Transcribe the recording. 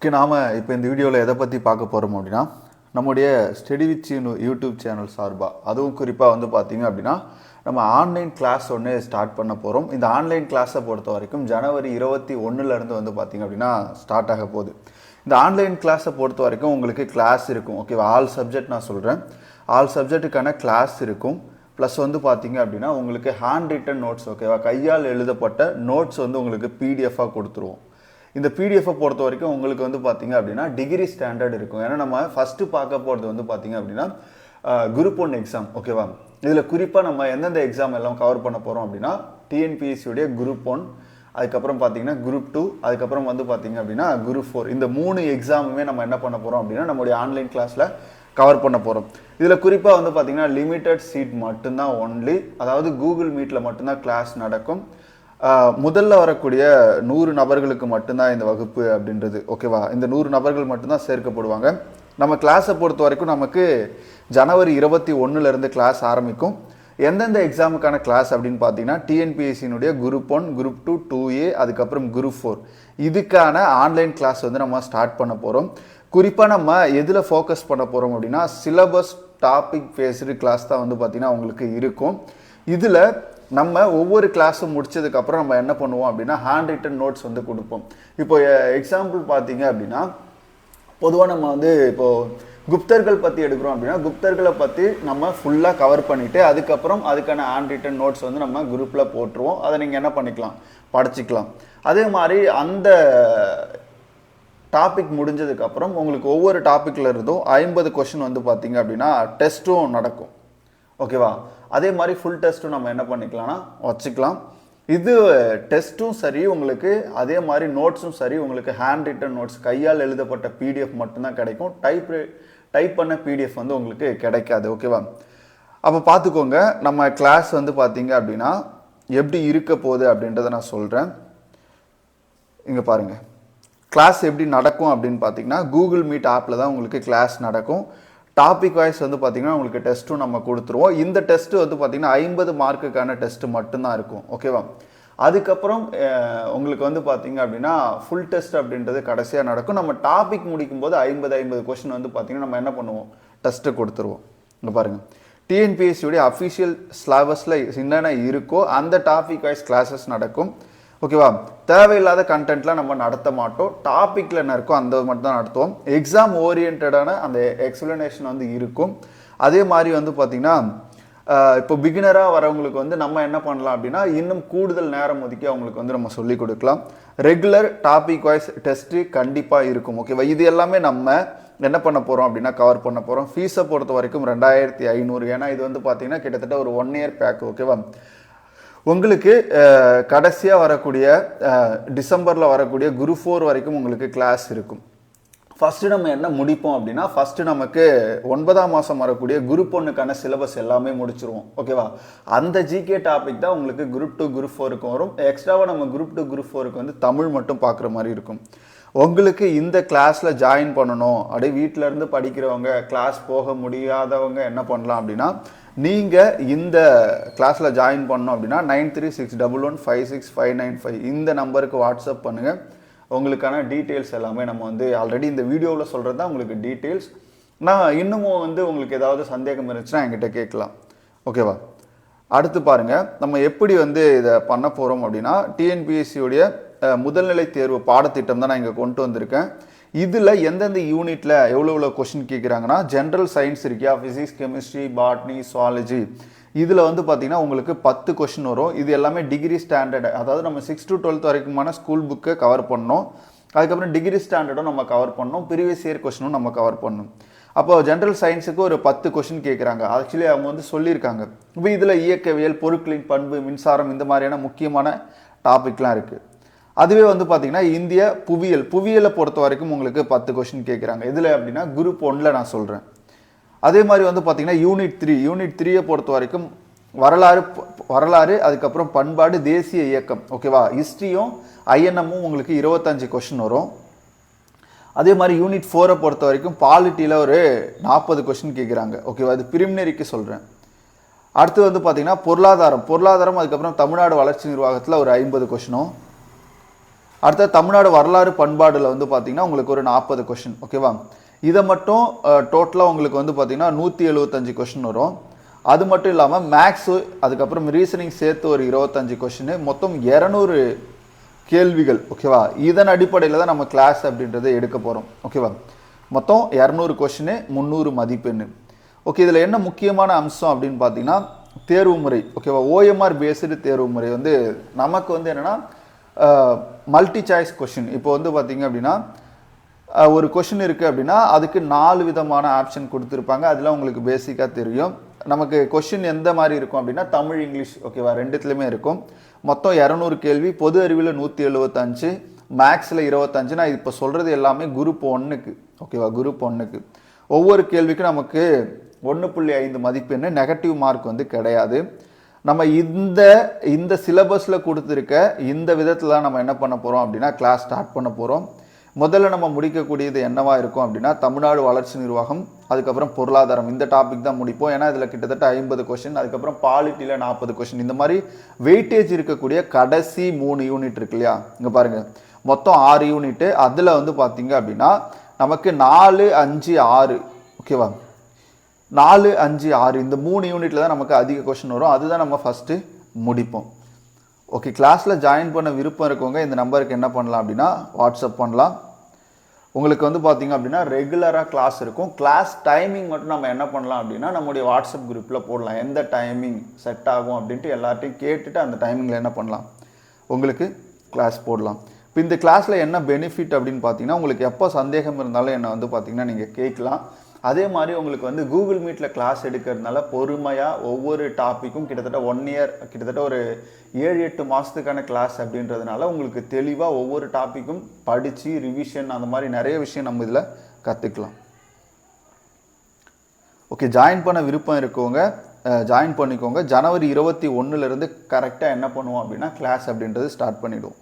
Okay நாம் இப்போ இந்த வீடியோவில் எதை பற்றி பார்க்க போகிறோம் அப்படின்னா நம்முடைய ஸ்டெடி வித் யூடியூப் சேனல் சார்பாக அதுவும் குறிப்பாக வந்து பார்த்தீங்க அப்படின்னா நம்ம ஆன்லைன் கிளாஸ் ஒன்று ஸ்டார்ட் பண்ண போகிறோம் இந்த ஆன்லைன் கிளாஸை பொறுத்த வரைக்கும் ஜனவரி இருபத்தி ஒன்றுலேருந்து வந்து பார்த்திங்க அப்படின்னா ஸ்டார்ட் ஆக போகுது. இந்த ஆன்லைன் கிளாஸை பொறுத்த வரைக்கும் உங்களுக்கு கிளாஸ் இருக்கும். ஓகேவா ஆல் சப்ஜெக்ட் நான் சொல்கிறேன் ஆல் சப்ஜெக்ட்டுக்கான கிளாஸ் இருக்கும். ப்ளஸ் வந்து பார்த்திங்க அப்படின்னா உங்களுக்கு ஹேண்ட் ரிட்டன் நோட்ஸ் ஓகேவா கையால் எழுதப்பட்ட நோட்ஸ் வந்து உங்களுக்கு பிடிஎஃபாக கொடுத்துருவோம். இந்த பிடிஎஃப்பை பொறுத்த வரைக்கும் உங்களுக்கு வந்து பார்த்தீங்க அப்படின்னா டிகிரி ஸ்டாண்டர்ட் இருக்கும். ஏன்னா நம்ம ஃபஸ்ட்டு பார்க்க போகிறது வந்து பார்த்தீங்க அப்படின்னா குரூப் ஒன் எக்ஸாம் ஓகேவா இதில் குறிப்பாக நம்ம எந்தெந்த எக்ஸாம் எல்லாம் கவர் பண்ண போகிறோம் அப்படின்னா டிஎன்பிஎஸ்சியுடைய குரூப் ஒன் அதுக்கப்புறம் பார்த்தீங்கன்னா குரூப் டூ அதுக்கப்புறம் வந்து பார்த்தீங்க அப்படின்னா குரூப் ஃபோர் இந்த மூணு எக்ஸாமுமே நம்ம என்ன பண்ண போகிறோம் அப்படின்னா நம்மளுடைய ஆன்லைன் கிளாஸில் கவர் பண்ண போகிறோம் இதில் குறிப்பாக வந்து பார்த்தீங்கன்னா லிமிட்டட் சீட் மட்டும்தான் ஒன்லி அதாவது கூகுள் மீட்டில் மட்டும்தான் கிளாஸ் நடக்கும். முதல்ல வரக்கூடிய நூறு நபர்களுக்கு மட்டும்தான் இந்த வகுப்பு அப்படின்றது ஓகேவா இந்த நூறு நபர்கள் மட்டும்தான் சேர்க்கப்படுவாங்க. நம்ம கிளாஸை பொறுத்த வரைக்கும் நமக்கு ஜனவரி இருபத்தி ஒன்றுலேருந்து கிளாஸ் ஆரம்பிக்கும். எந்தெந்த எக்ஸாமுக்கான கிளாஸ் அப்படின்னு பார்த்தீங்கன்னா டிஎன்பிஎஸ்சியினுடைய group one group two two A அதுக்கப்புறம் குரூப் ஃபோர் இதுக்கான ஆன்லைன் கிளாஸ் வந்து நம்ம ஸ்டார்ட் பண்ண போகிறோம் குறிப்பாக நம்ம எதில் ஃபோக்கஸ் பண்ண போகிறோம் அப்படின்னா சிலபஸ் டாபிக் பேஸ்டு கிளாஸ் தான் வந்து பார்த்திங்கன்னா உங்களுக்கு இருக்கும். இதில் நம்ம ஒவ்வொரு கிளாஸும் முடிச்சதுக்கப்புறம் நம்ம என்ன பண்ணுவோம் அப்படின்னா ஹேண்ட் ரிட்டன் நோட்ஸ் வந்து கொடுப்போம். இப்போ எக்ஸாம்பிள் பார்த்தீங்க அப்படின்னா பொதுவாக நம்ம வந்து இப்போது குப்தர்கள் பற்றி எடுக்கிறோம் அப்படின்னா குப்தர்களை பற்றி நம்ம ஃபுல்லாக கவர் பண்ணிவிட்டு அதுக்கப்புறம் அதுக்கான ஹேண்ட் ரிட்டன் நோட்ஸ் வந்து நம்ம குரூப்பில் போட்டுருவோம். அதை நீங்கள் என்ன பண்ணிக்கலாம்? படிச்சிக்கலாம். அதே மாதிரி அந்த டாபிக் முடிஞ்சதுக்கப்புறம் உங்களுக்கு ஒவ்வொரு டாப்பிக்கில் இருந்தும் ஐம்பது கொஷின் வந்து பார்த்தீங்க அப்படின்னா டெஸ்ட்டும் நடக்கும். ஓகேவா? அதே மாதிரி ஃபுல் டெஸ்ட்டும் நம்ம என்ன பண்ணிக்கலாம்னா வச்சுக்கலாம். இது டெஸ்ட்டும் சரி உங்களுக்கு அதே மாதிரி நோட்ஸும் சரி உங்களுக்கு ஹேண்ட் ரிட்டன் நோட்ஸ் கையால் எழுதப்பட்ட பிடிஎஃப் மட்டும்தான் கிடைக்கும். டைப் டைப் பண்ண பிடிஎஃப் வந்து உங்களுக்கு கிடைக்காது ஓகேவா? அப்போ பார்த்துக்கோங்க நம்ம கிளாஸ் வந்து பார்த்தீங்க அப்படின்னா எப்படி இருக்க போகுது அப்படின்றத நான் சொல்கிறேன் இங்கே பாருங்கள் கிளாஸ் எப்படி நடக்கும் அப்படின்னு பார்த்தீங்கன்னா கூகுள் மீட் ஆப்பில் தான் உங்களுக்கு கிளாஸ் நடக்கும். டாபிக் வைஸ் வந்து பார்த்தீங்கன்னா உங்களுக்கு டெஸ்ட்டும் நம்ம கொடுத்துருவோம். இந்த டெஸ்ட்டு வந்து பார்த்தீங்கன்னா ஐம்பது மார்க்குக்கான டெஸ்ட்டு மட்டும்தான் இருக்கும். ஓகேவா அதுக்கப்புறம் உங்களுக்கு வந்து பார்த்தீங்க அப்படின்னா ஃபுல் டெஸ்ட் அப்படின்றது கடைசியாக நடக்கும். நம்ம டாபிக் முடிக்கும் போது ஐம்பது ஐம்பது கொஷின் வந்து பார்த்தீங்கன்னா நம்ம என்ன பண்ணுவோம்? டெஸ்ட்டு கொடுத்துருவோம். இங்கே பாருங்கள் டிஎன்பிஎஸ்சியுடைய அஃபிஷியல் ஸ்லாபஸில் என்னென்ன இருக்கோ அந்த டாபிக் வைஸ் கிளாஸஸ் நடக்கும். ஓகேவா? தேவையில்லாத கண்டென்ட்லாம் நம்ம நடத்த மாட்டோம். டாப்பிக்கில் என்ன இருக்கோ அந்த மட்டும் தான் நடத்துவோம் எக்ஸாம் ஓரியன்டான அந்த எக்ஸ்பிளனேஷன் வந்து இருக்கும். அதே மாதிரி வந்து பார்த்திங்கன்னா இப்போ பிகினராக வரவங்களுக்கு வந்து நம்ம என்ன பண்ணலாம் அப்படின்னா இன்னும் கூடுதல் நேரம் ஒதுக்கி அவங்களுக்கு வந்து நம்ம சொல்லிக் கொடுக்கலாம். ரெகுலர் டாபிக் வைஸ் டெஸ்ட்டு கண்டிப்பாக இருக்கும். ஓகேவா? இது எல்லாமே நம்ம என்ன பண்ண போகிறோம் அப்படின்னா கவர் பண்ண போகிறோம் ஃபீஸை பொறுத்த வரைக்கும் ரெண்டாயிரத்தி ஐநூறு. ஏன்னா இது வந்து பார்த்திங்கன்னா கிட்டத்தட்ட ஒரு ஒன் இயர் பேக் ஓகேவா? உங்களுக்கு கடைசியாக வரக்கூடிய டிசம்பரில் வரக்கூடிய குரு ஃபோர் வரைக்கும் உங்களுக்கு கிளாஸ் இருக்கும். ஃபஸ்ட்டு நம்ம என்ன முடிப்போம் அப்படின்னா ஃபஸ்ட்டு நமக்கு ஒன்பதாம் மாதம் வரக்கூடிய குரூப் ஒன்றுக்கான சிலபஸ் எல்லாமே முடிச்சிருவோம். ஓகேவா அந்த ஜிகே டாபிக் தான் உங்களுக்கு குரூப் டூ குரூப் ஃபோருக்கு வரும். எக்ஸ்ட்ராவாக நம்ம குரூப் டூ குரூப் ஃபோருக்கு வந்து தமிழ் மட்டும் பார்க்குற மாதிரி இருக்கும். உங்களுக்கு இந்த கிளாஸில் ஜாயின் பண்ணணும். அப்படியே வீட்டிலேருந்து படிக்கிறவங்க கிளாஸ் போக முடியாதவங்க என்ன பண்ணலாம் அப்படின்னா நீங்கள் இந்த கிளாஸில் ஜாயின் பண்ணணும் அப்படின்னா nine three six double one five six five nine five இந்த நம்பருக்கு வாட்ஸ்அப் பண்ணுங்கள் உங்களுக்கான டீட்டெயில்ஸ் எல்லாமே நம்ம வந்து ஆல்ரெடி இந்த வீடியோவில் சொல்கிறது தான் உங்களுக்கு டீட்டெயில்ஸ் நான் இன்னமும் வந்து உங்களுக்கு ஏதாவது சந்தேகம் இருந்துச்சுன்னா என்கிட்ட கேட்கலாம். ஓகேவா அடுத்து பாருங்கள் நம்ம எப்படி வந்து இதை பண்ண போகிறோம் அப்படின்னா டிஎன்பிஎஸ்சியுடைய முதல்நிலை தேர்வு பாடத்திட்டம் தான் நான் இங்கே கொண்டு வந்திருக்கேன். இதில் எந்தெந்த யூனிட்டில் எவ்வளோ எவ்வளோ கொஷின் கேட்குறாங்கன்னா ஜென்ரல் சயின்ஸ் இருக்கியா? ஃபிசிக்ஸ் கெமிஸ்ட்ரி பாட்னி சுவாலஜி இதில் வந்து பார்த்திங்கன்னா உங்களுக்கு பத்து கொஷின் வரும். இது எல்லாமே டிகிரி ஸ்டாண்டர்டு அதாவது நம்ம சிக்ஸ் டு டுவெல்த் வரைக்குமான ஸ்கூல் புக்கை கவர் பண்ணோம் அதுக்கப்புறம் டிகிரி ஸ்டாண்டர்டும் நம்ம கவர் பண்ணோம் ப்ரீவியஸ் இயர் கொஷினும் நம்ம கவர் பண்ணோம் அப்போ ஜென்ரல் சயின்ஸுக்கு ஒரு பத்து கொஷின் கேட்குறாங்க ஆக்சுவலி அவங்க வந்து சொல்லியிருக்காங்க. இப்போ இதில் இயக்கவியல் பொருட்களின் பண்பு மின்சாரம் இந்த மாதிரியான முக்கியமான டாபிக்லாம் இருக்குது அதுவே வந்து பார்த்தீங்கன்னா இந்திய புவியியல் புவியியலை பொறுத்த வரைக்கும் உங்களுக்கு பத்து கொஷின் கேட்குறாங்க இதில் அப்படின்னா குரூப் ஒன்ல நான் சொல்கிறேன் அதே மாதிரி வந்து பார்த்தீங்கன்னா யூனிட் த்ரீ யூனிட் த்ரீயை பொறுத்த வரைக்கும் வரலாறு வரலாறு அதுக்கப்புறம் பண்பாடு தேசிய இயக்கம் ஓகேவா ஹிஸ்ட்ரியும் ஐஎன்எம்மும் உங்களுக்கு இருபத்தஞ்சு கொஷின் வரும். அதே மாதிரி யூனிட் ஃபோரை பொறுத்த வரைக்கும் பாலிட்டியில் ஒரு நாற்பது கொஷின் கேட்குறாங்க ஓகேவா அது பிரிமினரிக்கு சொல்கிறேன் அடுத்து வந்து பார்த்திங்கன்னா பொருளாதாரம் பொருளாதாரம் அதுக்கப்புறம் தமிழ்நாடு வளர்ச்சி நிர்வாகத்தில் ஒரு ஐம்பது கொஷினும் அடுத்த தமிழ்நாடு வரலாறு பண்பாடில் வந்து பார்த்தீங்கன்னா உங்களுக்கு ஒரு நாற்பது கொஷின் ஓகேவா இதை மட்டும் டோட்டலாக உங்களுக்கு வந்து பார்த்தீங்கன்னா நூற்றி எழுபத்தஞ்சு கொஷின் வரும். அது மட்டும் இல்லாமல் மேக்ஸு அதுக்கப்புறம் ரீசனிங் சேர்த்து ஒரு இருபத்தஞ்சு கொஷின் மொத்தம் இரநூறு கேள்விகள் ஓகேவா இதன் அடிப்படையில் தான் நம்ம கிளாஸ் அப்படின்றத எடுக்க போகிறோம் ஓகேவா மொத்தம் இரநூறு கொஷினு முந்நூறு மதிப்பெண். ஓகே இதில் என்ன முக்கியமான அம்சம் அப்படின்னு பார்த்தீங்கன்னா தேர்வு முறை ஓகேவா ஓஎம்ஆர் பேஸ்டு தேர்வு முறை வந்து நமக்கு வந்து என்னென்னா மல்டி சாய்ஸ் கொஷின் இப்போ வந்து பார்த்தீங்க அப்படின்னா ஒரு கொஷின் இருக்குது அப்படின்னா அதுக்கு நாலு விதமான ஆப்ஷன் கொடுத்துருப்பாங்க. அதெல்லாம் உங்களுக்கு பேசிக்காக தெரியும். நமக்கு கொஷின் எந்த மாதிரி இருக்கும் அப்படின்னா தமிழ் இங்கிலீஷ் ஓகேவா ரெண்டுத்துலையுமே இருக்கும். மொத்தம் இரநூறு கேள்வி பொது அறிவில் நூற்றி எழுபத்தஞ்சு மேக்ஸில் இருபத்தஞ்சு. நான் இப்போ சொல்கிறது எல்லாமே குரூப் ஒன்றுக்கு ஓகேவா குரூப் ஒன்றுக்கு ஒவ்வொரு கேள்விக்கும் நமக்கு ஒன்று புள்ளி ஐந்து மதிப்பெண்ணு நெகட்டிவ் மார்க் வந்து கிடையாது. நம்ம இந்த இந்த சிலபஸில் கொடுத்துருக்க இந்த விதத்தில் நம்ம என்ன பண்ண போகிறோம் அப்படின்னா கிளாஸ் ஸ்டார்ட் பண்ண போகிறோம் முதல்ல நம்ம முடிக்கக்கூடியது என்னவா இருக்கும் அப்படின்னா தமிழ்நாடு வளர்ச்சி நிர்வாகம் அதுக்கப்புறம் பொருளாதாரம். இந்த டாபிக் தான் முடிப்போம். ஏன்னா இதில் கிட்டத்தட்ட ஐம்பது கொஷின் அதுக்கப்புறம் பாலிட்டியில் நாற்பது கொஷின் இந்த மாதிரி வெயிட்டேஜ் இருக்கக்கூடிய கடைசி மூணு யூனிட் இருக்கு இல்லையா? இங்கே பாருங்கள் மொத்தம் ஆறு யூனிட்டு அதில் வந்து பார்த்தீங்க அப்படின்னா நமக்கு நாலு அஞ்சு ஆறு ஓகேவா நாலு அஞ்சு ஆறு இந்த மூணு யூனிட்டில் தான் நமக்கு அதிக கொஷின் வரும். அதுதான் நம்ம ஃபஸ்ட்டு முடிப்போம். ஓகே கிளாஸில் ஜாயின் பண்ண விருப்பம் இருக்கவங்க இந்த நம்பருக்கு என்ன பண்ணலாம் அப்படின்னா வாட்ஸ்அப் பண்ணலாம். உங்களுக்கு வந்து பார்த்தீங்க அப்படின்னா ரெகுலராக கிளாஸ் இருக்கும். கிளாஸ் டைமிங் மட்டும் நம்ம என்ன பண்ணலாம் அப்படின்னா நம்முடைய வாட்ஸ்அப் குரூப்பில் போடலாம். எந்த டைமிங் செட் ஆகும் அப்படின்ட்டு எல்லார்ட்டையும் கேட்டுட்டு அந்த டைமிங்கில் என்ன பண்ணலாம்? உங்களுக்கு கிளாஸ் போடலாம். இப்போ இந்த கிளாஸில் என்ன பெனிஃபிட் அப்படின்னு பார்த்தீங்கன்னா உங்களுக்கு எப்போ சந்தேகம் இருந்தாலும் என்னை வந்து பார்த்தீங்கன்னா நீங்கள் கேட்கலாம். அதே மாதிரி உங்களுக்கு வந்து கூகுள் மீட்டில் கிளாஸ் எடுக்கிறதுனால பொறுமையாக ஒவ்வொரு டாப்பிக்கும் கிட்டத்தட்ட ஒன் இயர் கிட்டத்தட்ட ஒரு ஏழு எட்டு மாதத்துக்கான கிளாஸ் அப்படின்றதுனால உங்களுக்கு தெளிவாக ஒவ்வொரு டாப்பிக்கும் படித்து ரிவிஷன் அந்த மாதிரி நிறைய விஷயம் நம்ம இதில் கற்றுக்கலாம் ஓகே ஜாயின் பண்ண விருப்பம் இருக்கவங்க ஜாயின் பண்ணிக்கோங்க. ஜனவரி இருபத்தி ஒன்றுலேருந்து கரெக்டாக என்ன பண்ணுவோம் அப்படின்னா கிளாஸ் அப்படின்றது ஸ்டார்ட் பண்ணிவிடுவோம்